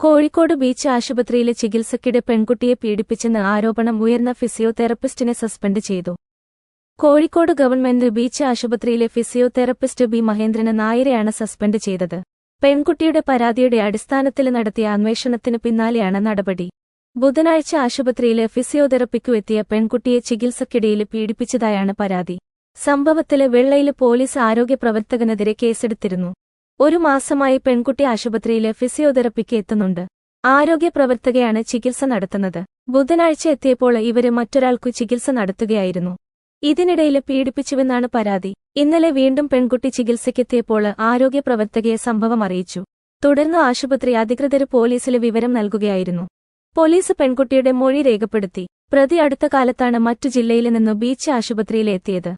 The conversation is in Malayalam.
കോഴിക്കോട് ബീച്ച് ആശുപത്രിയിലെ ചികിത്സക്കിടെ പെൺകുട്ടിയെ പീഡിപ്പിച്ചെന്ന ആരോപണം ഉയർന്ന ഫിസിയോതെറപ്പിസ്റ്റിനെ സസ്പെൻഡ് ചെയ്തു. കോഴിക്കോട് ഗവൺമെന്റ് ബീച്ച് ആശുപത്രിയിലെ ഫിസിയോതെറപ്പിസ്റ്റ് ബി മഹേന്ദ്രന് നായരെയാണ് സസ്പെൻഡ് ചെയ്തത്. പെൺകുട്ടിയുടെ പരാതിയുടെ അടിസ്ഥാനത്തിൽ നടത്തിയ അന്വേഷണത്തിന് പിന്നാലെയാണ് നടപടി. ബുധനാഴ്ച ആശുപത്രിയിലെ ഫിസിയോതെറപ്പിക്കു എത്തിയ പെൺകുട്ടിയെ ചികിത്സക്കിടയിൽ പീഡിപ്പിച്ചതായാണ് പരാതി. സംഭവത്തിലെ വെള്ളയിൽ പോലീസ് ആരോഗ്യ പ്രവർത്തകനെതിരെ കേസെടുത്തിരുന്നു. ഒരു മാസമായി പെൺകുട്ടി ആശുപത്രിയിലെ ഫിസിയോതെറപ്പിക്ക് എത്തുന്നുണ്ട്. ആരോഗ്യ പ്രവർത്തകയാണ് ചികിത്സ നടത്തുന്നത്. ബുധനാഴ്ച എത്തിയപ്പോൾ ഇവർ മറ്റൊരാൾക്കു ചികിത്സ നടത്തുകയായിരുന്നു. ഇതിനിടയിൽ പീഡിപ്പിച്ചുവെന്നാണ് പരാതി. ഇന്നലെ വീണ്ടും പെൺകുട്ടി ചികിത്സയ്ക്കെത്തിയപ്പോൾ ആരോഗ്യ പ്രവർത്തകയെ സംഭവം അറിയിച്ചു. തുടർന്ന് ആശുപത്രി അധികൃതർ പോലീസിൽ വിവരം നൽകുകയായിരുന്നു. പോലീസ് പെൺകുട്ടിയുടെ മൊഴി രേഖപ്പെടുത്തി. പ്രതി അടുത്ത കാലത്താണ് മറ്റു ജില്ലയിൽ നിന്നു ബീച്ച് ആശുപത്രിയിലെത്തിയത്.